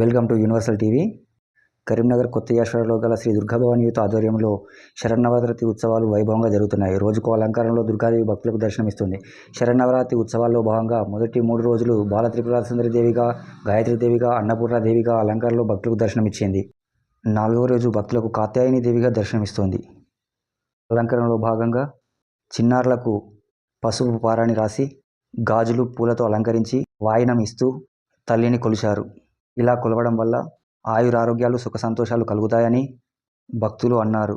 Welcome to universal TV. Karimnagar కొత్త యాశ్వరలో గల శ్రీ దుర్గాభవాని యూత్ ఆధ్వర్యంలో శరన్నవరాత్రి ఉత్సవాలు వైభవంగా జరుగుతున్నాయి. రోజుకు అలంకారంలో దుర్గాదేవి భక్తులకు దర్శనమిస్తుంది. శరన్నవరాత్రి ఉత్సవాల్లో భాగంగా మొదటి మూడు రోజులు బాల త్రిపుర దేవిగా గాయత్రి దేవిగా అన్నపూర్ణ దేవిగా అలంకారంలో భక్తులకు దర్శనమిచ్చింది. నాలుగవ రోజు భక్తులకు కాత్యాయని దేవిగా దర్శనమిస్తోంది. అలంకరణలో భాగంగా చిన్నారులకు పసుపు పారాని రాసి గాజులు పూలతో అలంకరించి వాయనం ఇస్తూ తల్లిని కొలిచారు. ఇలా కొలవడం వల్ల ఆయురారోగ్యాలు సుఖ సంతోషాలు కలుగుతాయని భక్తులు అన్నారు.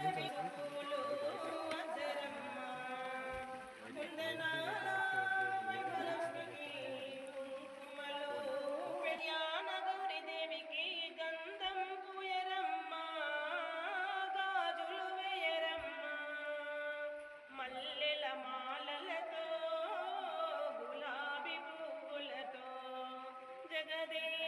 దేవికి జగదేక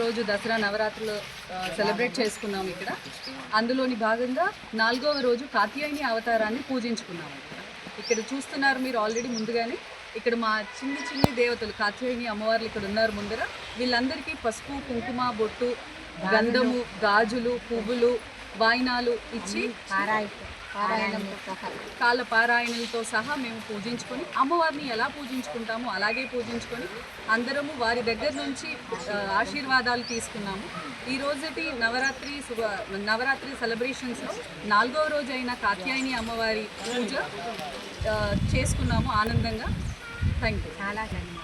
రోజు దసరా నవరాత్రులు సెలబ్రేట్ చేసుకున్నాం ఇక్కడ. అందులోని భాగంగా నాలుగవ రోజు కాత్యాయని అవతారాన్ని పూజించుకున్నాం. ఇక్కడ ఇక్కడ చూస్తున్నారు మీరు ఆల్రెడీ ముందుగానే. ఇక్కడ మా చిన్ని చిన్ని దేవతలు కాత్యాయని అమ్మవార్లు ఇక్కడ ఉన్నారు ముందర. వీళ్ళందరికీ పసుపు కుంకుమ బొట్టు గంధము గాజులు పువ్వులు వాయినాలు ఇచ్చి కాళ్ళ పారాయణలతో సహా మేము పూజించుకొని అమ్మవారిని ఎలా పూజించుకుంటామో అలాగే పూజించుకొని అందరము వారి దగ్గర నుంచి ఆశీర్వాదాలు తీసుకున్నాము. ఈ రోజుటి నవరాత్రి శుభ నవరాత్రి సెలబ్రేషన్స్లో నాలుగవ రోజు అయిన కాత్యాయని అమ్మవారి పూజ చేసుకున్నాము ఆనందంగా. థ్యాంక్ యూ చాలా ధన్యవాదాలు.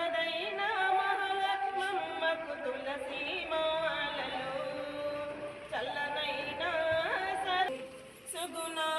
গুণা